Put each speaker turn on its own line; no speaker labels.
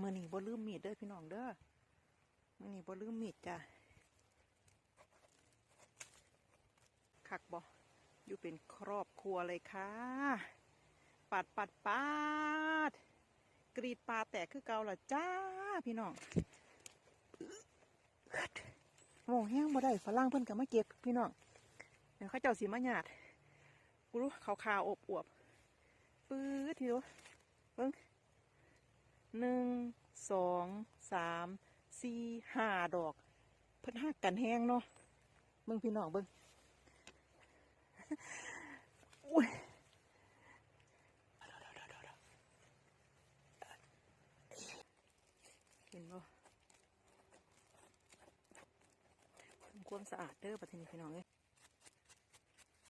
มื่อนี้บ่ลืมมีดเด้อพี่น้องเด้อมื่อนี้บ่ลืมมีดจ้ะคักบ่อยู่เป็นครอบครัวเลยค่ะปัดปัดปัดกรีดปลาแตกคือเกาล่ะจ้า พี่น้องโมงแห้งบ่ได้ฝรั่งเพิ่นก็มาเก็บพี่น้องเดี๋ยวเขาเจ้าสีมาหยาดกูรู้ขาวขาวอบอวบปื้อทีเดียวเบิ่ง หนึ่งสองสามสี่ห้าดอก เพิ่นหักกันแห้งเนาะเบิ่งพี่น้องเบิ่งอุ้ยเห็นบ่ความสะอาดเด้อประเทศนี้พี่น้องเอ้ย